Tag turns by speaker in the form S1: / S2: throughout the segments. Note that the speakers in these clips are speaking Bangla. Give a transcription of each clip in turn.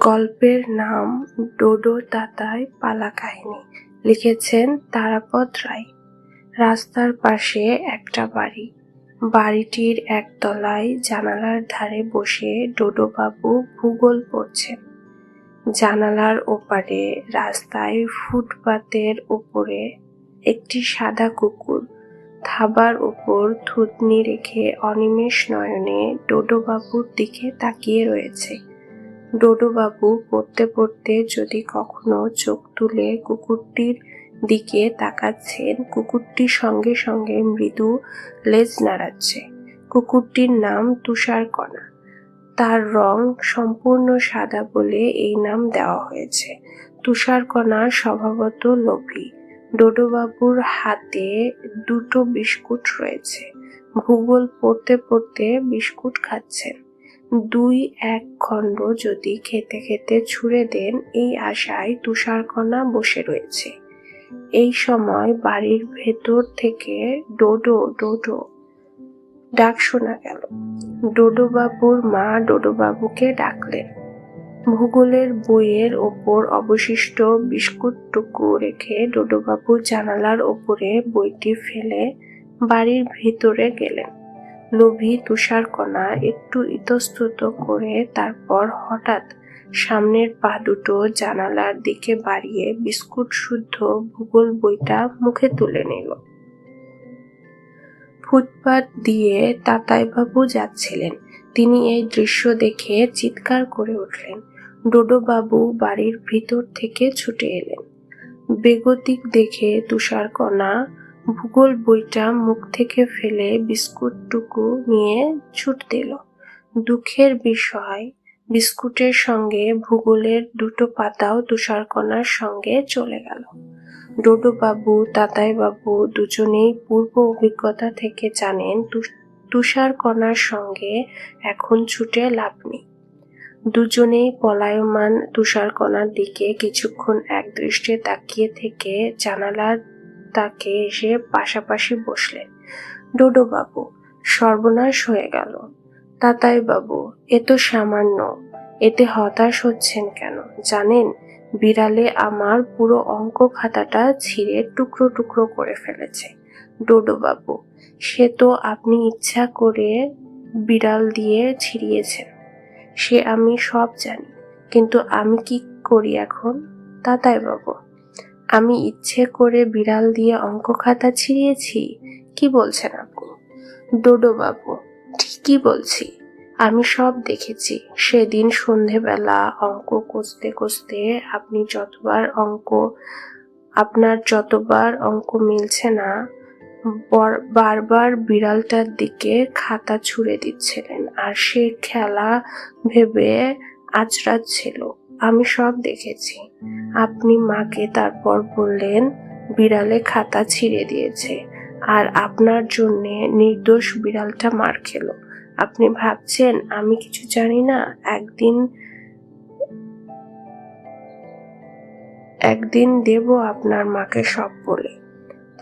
S1: গল্পের নাম ডোডো তাতায় পালা কাহিনী। লিখেছেন তারাপদ রায়। রাস্তার পাশে একটা বাড়ি। বাড়িটির একতলায় জানালার ধারে বসে ডোডোবাবু ভূগোল পড়ছেন। জানালার ওপারে রাস্তায় ফুটপাতের ওপরে একটি সাদা কুকুর থাবার ওপর থুতনি রেখে অনিমেষ নয়নে ডোডোবাবুর দিকে তাকিয়ে রয়েছে। ডোডোবাবু পড়তে পড়তে যদি কখনো চোখ তুলে কুকুরটির দিকে তাকাচ্ছেন কুকুরটির সঙ্গে সঙ্গে মৃদু লেজ নাড়াচ্ছে। কুকুরটির নাম তুষারকণা। তার রং সম্পূর্ণ সাদা বলে এই নাম দেওয়া হয়েছে। তুষারকণা স্বভাবত লোভী। ডোডোবাবুর হাতে দুটো বিস্কুট রয়েছে। ভূগোল পড়তে পড়তে বিস্কুট খাচ্ছেন। দুই এক খণ্ড যদি খেতে খেতে ছুঁড়ে দেন, এই আশায় তুষারকণা বসে রয়েছে। এই সময় বাড়ির ভেতর থেকে ডোডো ডোডো, ডাক শোনা গেল। ডোডোবাবুর মা ডোডোবাবুকে ডাকলেন। ভূগোলের বইয়ের ওপর অবশিষ্ট বিস্কুটটুকু রেখে ডোডোবাবু জানালার ওপরে বইটি ফেলে বাড়ির ভিতরে গেলেন। লোভী তুষারকণা একটু ইতস্তত করে তারপর হঠাৎ সামনের পা দুটো জানালার দিকে বাড়িয়ে বিস্কুট শুদ্ধ ভূগোল বইটা মুখে তুলে নিল। ফুটপাত দিয়ে তাতাইবাবু যাচ্ছিলেন। তিনি এই দৃশ্য দেখে চিৎকার করে উঠলেন। ডোডোবাবু বাড়ির ভিতর থেকে ছুটে এলেন। বেগতিক দেখে তুষারকণা ভূগোল বইটা মুখ থেকে ফেলে বিস্কুটটুকু নিয়ে ছুট দিল দুঃখের বিষয়, বিস্কুটের সঙ্গে ভূগোলের দুটো পাতাও তুষারকণার সঙ্গে চলে গেল। ডোডোবাবু, তাতাইবাবু দুজনেই পূর্ব অভিজ্ঞতা থেকে জানেন তুষারকণার সঙ্গে এখন ছুটে লাভ নেই। দুজনেই পলায়মান তুষারকণার দিকে কিছুক্ষণ এক দৃষ্টে তাকিয়ে থেকে জানালার তাকে এসে পাশাপাশি বসলেন। ডোডোবাবু সর্বনাশ হয়ে গেল। তাতাই বাবু, এ তো সামান্য। এতে হতাশ হচ্ছেন কেন? জানেন, বিড়ালে আমার পুরো অঙ্ক খাতাটা ছিঁড়ে টুকরো টুকরো করে ফেলেছে। ডোডোবাবু সে তো আপনি ইচ্ছা করে বিড়াল দিয়ে ছিঁড়িয়েছেন। সে আমি সব জানি। কিন্তু আমি কি করি এখন? তাতাই বাবু, আমি ইচ্ছে করে বিড়াল দিয়ে অঙ্ক খাতা ছিঁড়িয়েছি কি বলছেন আপনি? ডোডো বাবু, ঠিকই বলছি। আমি সব দেখেছি। সেদিন সন্ধেবেলা অঙ্ক কষতে কষতে আপনি যতবার অঙ্ক, আপনার যতবার অঙ্ক মিলছে না বারবার বিড়ালটার দিকে খাতা ছুঁড়ে দিচ্ছিলেন। আর সে খেলা ভেবে আচড়াচ্ছিল আমি সব দেখেছি। আপনি মাকে তারপর বললেন, বিড়ালে খাতা ছিঁড়ে দিয়েছে। আর আপনার জন্যে নির্দোষ বিড়ালটা মার খেলো। আপনি ভাবছেন, আমি কিছু জানি না? একদিন একদিন দেব আপনার মাকে সব বলে।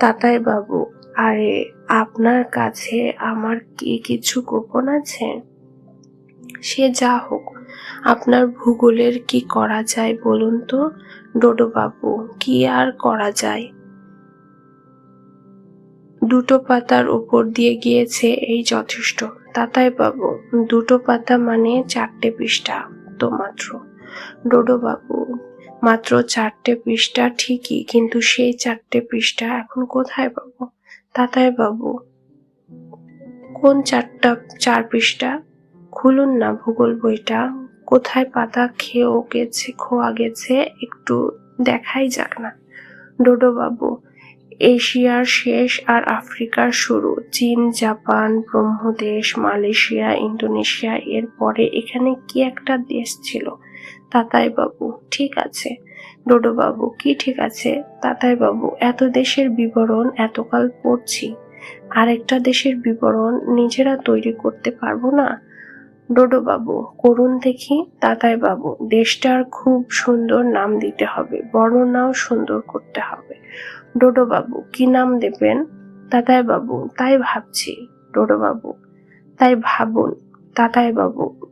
S1: তাতাই বাবু, আরে, আপনার কাছে আমার কি কিছু গোপন আছে? সে যা হোক, আপনার ভূগোলের কি করা যায় বলুন তো? ডোডোবাবু, কি আর করা যায়? দুটো পাতার উপর দিয়ে গিয়েছে এই যথেষ্ট। তাতাই বাবু, দুটো পাতা মানে চারটে পৃষ্ঠা তো মাত্র। ডোডো বাবু মাত্র চারটে পৃষ্ঠা ঠিকই, কিন্তু সেই চারটে পৃষ্ঠা এখন কোথায় পাবো? তাতাই বাবু, কোন চারটা, চার পৃষ্ঠা? খুলুন না ভূগোল বইটা। কোথায় পাতা খেয়েও গেছে খোয়া গেছে, একটু দেখাই যাক না। ডোডো বাবু এশিয়ার শেষ আর আফ্রিকার শুরু। চীন, জাপান, ব্রহ্মদেশ, মালয়েশিয়া, ইন্দোনেশিয়া, এর পরে এখানে কি একটা দেশ ছিল? তাতাই বাবু ঠিক আছে। ডোডো বাবু কি ঠিক আছে? তাতাই বাবু এত দেশের বিবরণ এতকাল পড়ছি। আরেকটা দেশের বিবরণ নিজেরা তৈরি করতে পারব না? ডোডো বাবু করুন দেখি, তাতাই বাবু, দেশটার খুব সুন্দর নাম দিতে হবে, বর্ণনাও সুন্দর করতে হবে। ডোডো বাবু, কি নাম দেবেন? তাতাই বাবু, তাই ভাবছি, ডোডো বাবু, তাই ভাবুন, তাতাই বাবু।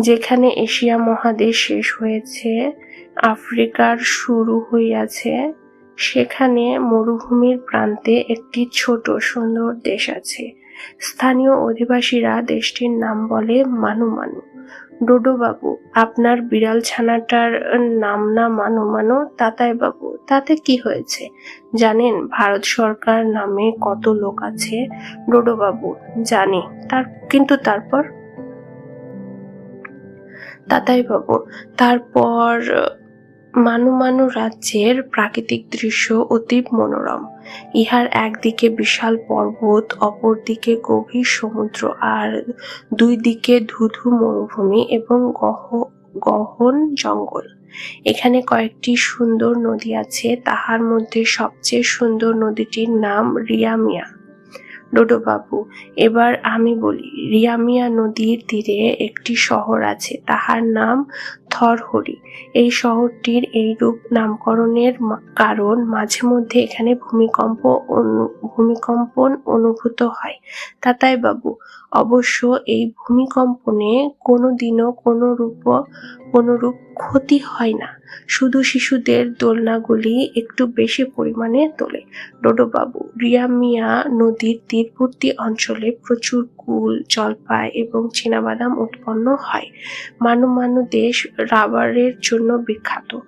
S1: যেখানে এশিয়া মহাদেশ শেষ হয়েছে, আফ্রিকার শুরু হইয়াছে, সেখানে মরুভূমির প্রান্তে একটি ছোট সুন্দর দেশ আছে। স্থানীয় অধিবাসীরা দেশটির নাম বলে মানু মানু। ডোডো বাবু আপনার বিড়াল ছানাটার নাম না মানু মানু তাতাই বাবু তাতে কি হয়েছে? জানেন ভারত সরকার নামে কত লোক আছে? ডোডো বাবু জানি। তার, কিন্তু তারপর? তাতাই বাবু তারপর, মানু মানু রাজ্যের প্রাকৃতিক দৃশ্য অতি মনোরম। ইহার একদিকে বিশাল পর্বত, অপরদিকে গভীর সমুদ্র আর দুই দিকে ধুধু মরুভূমি এবং গহ, গহন জঙ্গল। এখানে কয়েকটি সুন্দর নদী আছে, তাহার মধ্যে সবচেয়ে সুন্দর নদীটির নাম রিয়ামিয়া। ডোডোবাবু, এবার আমি বলি, রিয়ামিয়া নদীর তীরে একটি শহর আছে, তাহার নাম থরহরি। এই শহরটির এই রূপ নামকরণের কারণ মাঝে মধ্যে এখানে ভূমিকম্প ভূমিকম্পন অনুভূত হয়। তাতাই বাবু, অবশ্য এই ভূমিকম্পনে কোনো কোনোদিনও কোনো রূপ কোনোরূপ ক্ষতি হয় না। শুধু শিশুদের দোলনাগুলি একটু বেশি পরিমাণে তোলে। ডোডোবাবু, রিয়ামিয়া নদীর তীরবর্তী অঞ্চলে প্রচুর কুল, জলপাই এবং চীনাবাদাম উৎপন্ন হয়। মানু দেশ রাবারের জন্য বিখ্যাত।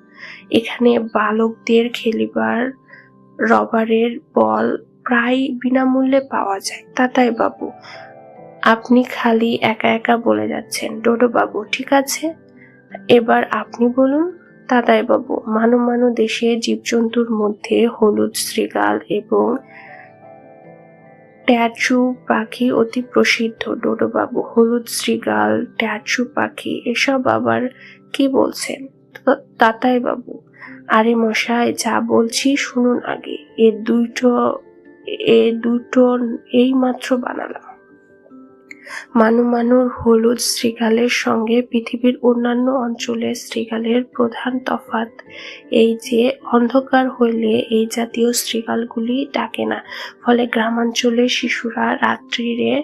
S1: এখানে বালকদের খেলিবার রবারের বল প্রায় বিনামূল্যে পাওয়া যায়। তাতাই বাবু, আপনি খালি একা একা বলে যাচ্ছেন। ডোডো বাবু ঠিক আছে? এবার আপনি বলুন তাতাই বাবু মানু মানু দেশে জীবজন্তুর মধ্যে হলুদ শ্রীগাল এবং ট্যাচু পাখি অতি প্রসিদ্ধ। ডোডোবাবু, হলুদ শ্রীগাল ট্যাচু পাখি, এসব আবার কি বলছেন? তাতাই বাবু আরে মশাই, যা বলছি শুনুন আগে। এ দুটো এ দুটো এই মাত্র বানালাম। মানু মানুর হলুদ শ্রীগালের সঙ্গে পৃথিবীর অন্যান্য অঞ্চলের শ্রীগালের প্রধান তফাত এই যে অন্ধকার হইলে এই জাতীয় শ্রীগালগুলি ডাকে না। ফলে গ্রামাঞ্চলের শিশুরা রাত্রিরে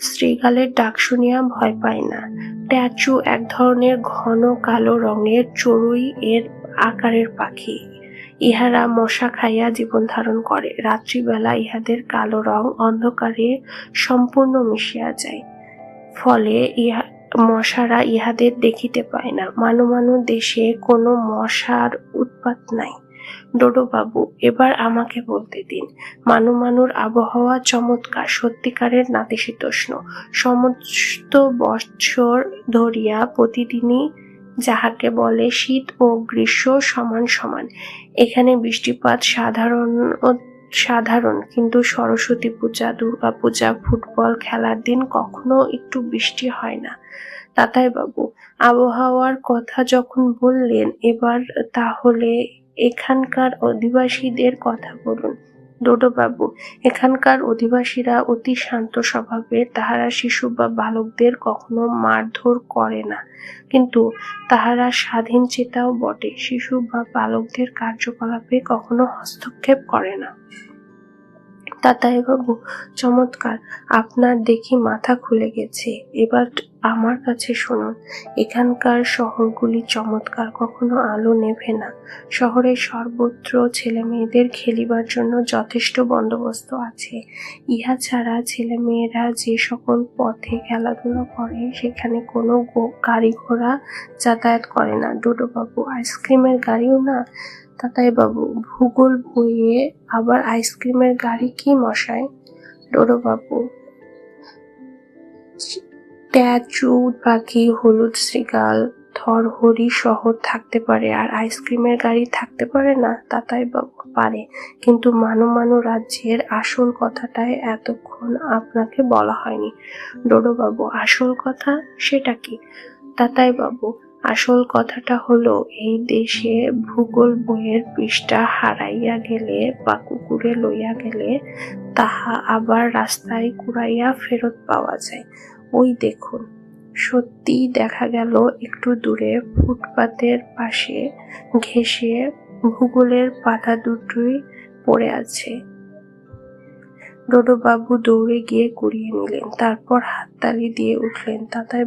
S1: শ্রীগালের ডাক শুনিয়া ভয় পায় না। ট্যাচু এক ধরনের ঘন কালো রঙের চড়ুই এর আকারের পাখি। ইহারা মশা খাইয়া জীবন ধারণ করে। রাত্রিবেলা ইহাদের কালো রং অন্ধকারে সম্পূর্ণ মিশিয়া যায়। ফলে ইহা, মশারা ইহাদের দেখিতে পায় না। মানু মানু দেশে কোনো মশার উৎপাত নাই। ডোডোবাবু, এবার আমাকে বলতে দিন। মানু মানুর আবহাওয়া চমৎকার, সত্যিকারের নাতিশীতোষ্ণ। সমস্ত বৎসর ধরিয়া প্রতিদিনই যাহাকে বলে শীত ও গ্রীষ্ম সমান সমান। এখানে বৃষ্টিপাত সাধারণ সাধারণ, কিন্তু সরস্বতী পূজা, দুর্গা পূজা, ফুটবল খেলার দিন কখনো একটু বৃষ্টি হয় না। তাতাই বাবু, আবহাওয়ার কথা যখন বললেন, এবার তাহলে এখানকার অধিবাসীদের কথা বলুন। ডোডোবাবু এখানকার অধিবাসীরা অতি শান্ত স্বভাবের, তাহারা শিশু বা বালকদের কখনো মারধর করে না। কিন্তু তাহারা স্বাধীন চেতাও বটে, শিশু বা বালকদের কার্যকলাপে কখনো হস্তক্ষেপ করে না। তাতাই বাবু চমৎকার, আপনার দেখি মাথা খুলে গেছে। এবার আমার কাছে শুনুন, এখানকার শহরগুলি চমৎকার, কখনো আলো নেভে না। শহরের সর্বত্র ছেলে মেয়েদের খেলিবার জন্য যথেষ্ট বন্দোবস্ত আছে। ইহা ছাড়া ছেলে মেয়েরা যে সকল পথে খেলাধুলা করে, সেখানে কোনো গাড়ি ঘোড়া যাতায়াত করে না। ডুডোবাবু, আইসক্রিমের গাড়িও না? বাবু, ভূগোল বইয়ে আবার আইসক্রিমের গাড়ি কি মশাই ডোডোবাবু ট্যাচু পাখি হলুদ শ্রীগাল থরহরি শহর থাকতে পারে আর আইসক্রিমের গাড়ি থাকতে পারে না? তাতাই বাবু, পারে। কিন্তু মানু মানু রাজ্যের আসল কথাটাই এতক্ষণ আপনাকে বলা হয়নি। ডোডোবাবু আসল কথা সেটা কি? তাতাই বাবু আসল কথাটা হলো, এই দেশে ভূগোল বইয়ের পৃষ্ঠা হারাইয়া গেলে বা কুকুরে লইয়া গেলে তাহা আবার রাস্তায় কুড়াইয়া ফেরত পাওয়া যায়। ওই দেখুন সত্যি দেখা গেল একটু দূরে ফুটপাতের পাশে ঘেঁষে ভূগোলের পাতা দুটোই পড়ে আছে। ডোডোবাবু দৌড়ে গিয়ে কুড়িয়ে নিলেন। তারপর হাততালি দিয়ে উঠলেন।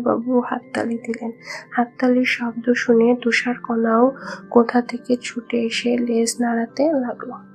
S1: বাবু হাততালি দিলেন। হাততালির শব্দ শুনে তুষার কণাও কোথা থেকে ছুটে এসে লেজ নাড়াতে লাগল।